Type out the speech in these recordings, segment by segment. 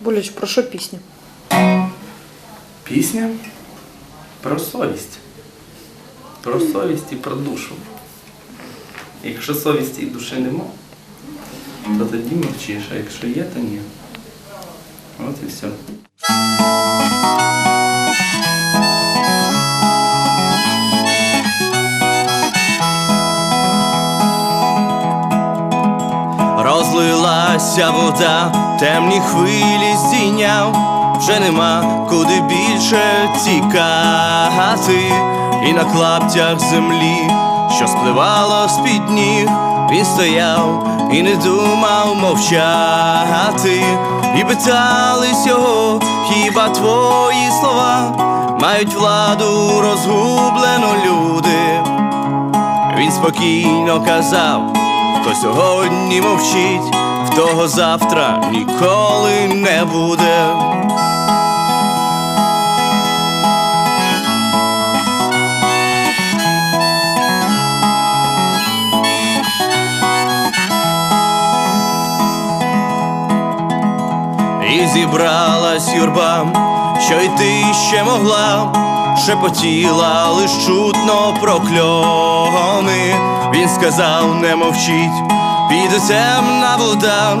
Боліч, про що пісня? Пісня про совість. Про совість і про душу. Якщо совісті і душі нема, то тоді мовчиш, а якщо є, то ні. От і все. Розлилася вода, темні хвилі здійняв, вже нема куди більше тікати, і на клаптях землі, що спливало з-під ніг, він стояв і не думав мовчати, і питались його, хіба твої слова? Мають владу розгублено люди. Він спокійно казав, хто сьогодні мовчить, того завтра ніколи не буде. І зібралась юрба, що йти ще могла, шепотіла лиш чутно прокльони. Він сказав, не мовчіть, піде темна вода,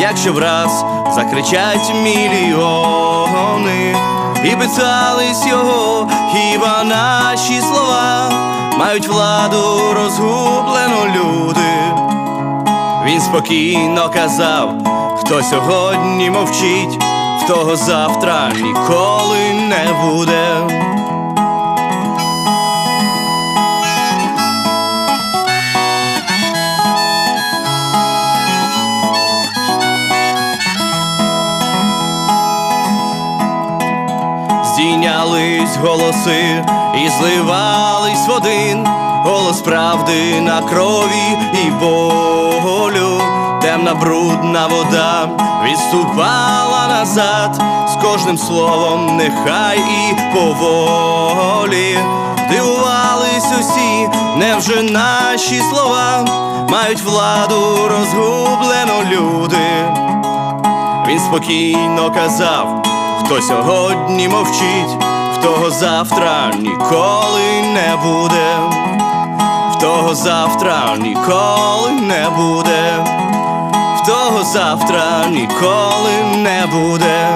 якщо враз закричать мільйони. І питались його, хіба наші слова мають владу розгублено люди. Він спокійно казав, хто сьогодні мовчить, в того завтра ніколи не буде. Здійнялись голоси і зливались в один голос правди на крові і болю. Темна брудна вода відступала назад з кожним словом, нехай і поволі. Дивувались усі, невже наші слова мають владу розгублено люди. Він спокійно казав, хто сьогодні мовчить, в того завтра ніколи не буде, в того завтра ніколи не буде, в того завтра ніколи не буде.